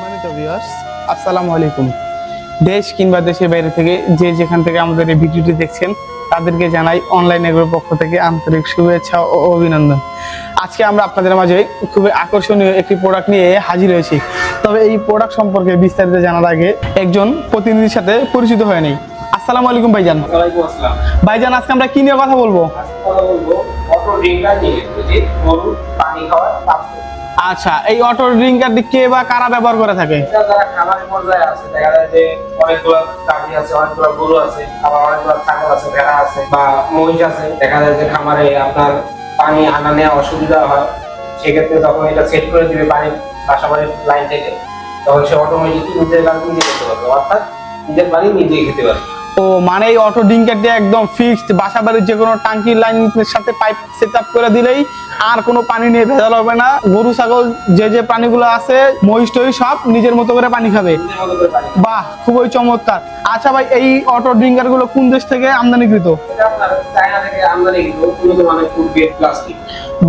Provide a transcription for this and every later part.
সম্মানিত ভিউয়ার্স আসসালামু আলাইকুম। দেশ কিংবা দেশের বাইরে থেকে যে যেখান থেকে আমাদের এই ভিডিওটি দেখছেন, তাদেরকে জানাই অনলাইন এগুলোর পক্ষ থেকে আন্তরিক শুভেচ্ছা ও অভিনন্দন। আজকে আমরা আপনাদের মাঝে খুবই আকর্ষণীয় একটি প্রোডাক্ট নিয়ে হাজির হয়েছি। তবে এই প্রোডাক্ট সম্পর্কে বিস্তারিত জানার আগে একজন প্রতিনিধির সাথে পরিচিত হয়ে নেই আসসালামু আলাইকুম ভাইজান। ওয়ালাইকুম আসসালাম। ভাইজান আজকে আমরা কি নিয়ে কথা বলব? ড্রিঙ্কার পানি আচ্ছা এই অটো ড্রিঙ্কারটি কে বা কারা ব্যবহার করে থাকে? যারা খামারের পর্যায়ে আছে দেখা যায় যে অনেকগুলো গাভী আছে অনেকগুলো গরু আছে আবার অনেকগুলো ছাগল আছে ভেড়া আছে বা মহিষ আছে দেখা যায় যে খামারে আপনার পানি আনা নেওয়া অসুবিধা হয়। সেক্ষেত্রে যখন এটা সেট করে দিবে পানির পাশাপাশি লাইন থেকে তখন সে অটোমেটিকলি নিজের কাজ নিজে পারবে অর্থাৎ নিজের পানি নিজেই খেতে পারবে। ও মানে এই অটো ডিঙ্কারটি একদম ফিক্সড বাসা বাড়ির যে কোনো টাঙ্কির লাইনের সাথে পাইপ সেট আপ করে দিলেই আর কোনো পানি নিয়ে ভেজাল হবে না। গরু ছাগল যে যে প্রাণীগুলো আছে মহিষ টহিষ সব নিজের মতো করে পানি খাবে। বাহ খুবই চমৎকার। আচ্ছা ভাই এই অটো ড্রিঙ্কারগুলো কোন দেশ থেকে আমদানিকৃত?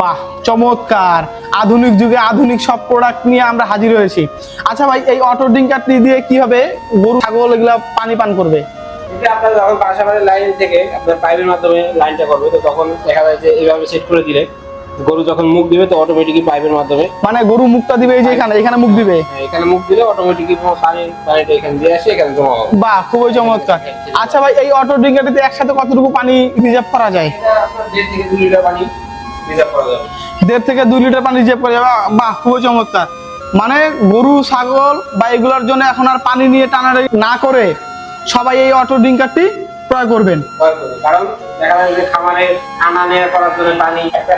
বাহ চমৎকার। আধুনিক যুগে আধুনিক সব প্রোডাক্ট নিয়ে আমরা হাজির হয়েছি। আচ্ছা ভাই এই অটো ড্রিঙ্কারটি দিয়ে কি হবে? গরু ছাগল এগুলা পানি পান করবে। এটা আপনার যখন পাশাপাশি লাইন থেকে আপনার পাইপের মাধ্যমে লাইনটা করবে তো তখন দেখা যায় যে এইভাবে সেট করে দিলে গরু যখন মুখ দিবে তো অটোমেটিকলি পাইপের মাধ্যমে মানে গরু মুখটা দিবে এই যে এখানে এখানে মুখ দিবে? হ্যাঁ, এখানে মুখ দিলে অটোমেটিকলি পানি পানিটা এখানে দিয়ে আসে এখানে জমা হবে। বাহ খুবই চমৎকার। আচ্ছা ভাই এই অটো একসাথে কতটুকু পানি রিজার্ভ করা যায়? দেড় থেকে দুই লিটার পানি রিজার্ভ করা যাবে। দেড় থেকে দুই লিটার পানি রিজার্ভ করা যাবে। বাহ খুবই চমৎকার। মানে গরু ছাগল বা এগুলোর জন্য এখন আর পানি নিয়ে টানাটানি না করে সবাই এই অটো ড্রিঙ্কারটি ক্রয় করবেন। কারণ দেখা যায় যে খামারে আনা নেওয়া করার জন্য পানি একটা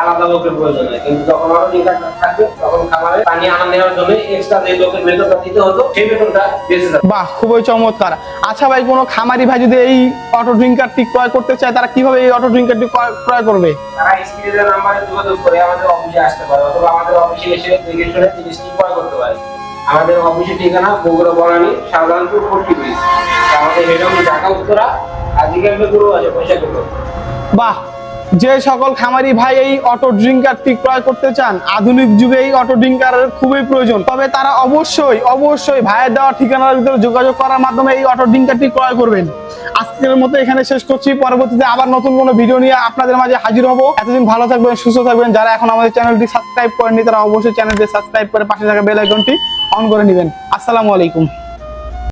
আলাদা লোকের প্রয়োজন হয়। কিন্তু যখন অটো ডিঙ্কারটা থাকবে তখন খামারে পানি আনা নেওয়ার জন্য এক্সট্রা যে লোকের বেতনটা দিতে হতো সেই বেতনটা বেঁচে যাবে। বাহ খুবই চমৎকার। আচ্ছা ভাই কোনো খামারি ভাই যদি এই অটো ড্রিঙ্কারটি ক্রয় করতে চায় তারা কীভাবে এই অটো ড্রিঙ্কারটি ক্রয় করবে? তারা স্ক্রিনের নাম্বারে যোগাযোগ করে আমাদের অফিসে আসতে পারে অথবা আমাদের অফিসে এসে দেখে শুনে জিনিসটি ক্রয় করতে পারে। আমাদের অফিসের ঠিকানা বগুড়া বনানী, শাহজাহানপুর ফোর্টি ব্রিজ। আমাদের হেড অফিস ঢাকা উত্তরা। আজকে আমি গুরু আছে পয়সা গুলো বাহ! যে সকল খামারি ভাই এই অটো ড্রিঙ্কারটি ক্রয় করতে চান, আধুনিক যুগে এই অটো ড্রিঙ্কারের খুবই প্রয়োজন। তবে তারা অবশ্যই অবশ্যই ভাইয়ের দেওয়া ঠিকানার ভিতরে যোগাযোগ করার মাধ্যমে এই অটো ড্রিঙ্কারটি ক্রয় করবেন। আজকের মতো এখানে শেষ করছি। পরবর্তীতে আবার নতুন কোনো ভিডিও নিয়ে আপনাদের মাঝে হাজির হব। এতদিন ভালো থাকবেন, সুস্থ থাকবেন। যারা এখন আমাদের চ্যানেলটি সাবস্ক্রাইব করেননি, তারা অবশ্যই চ্যানেলটি সাবস্ক্রাইব করে পাশে থাকা বেল আইকনটি অন করে নেবেন। আসসালামু আলাইকুম।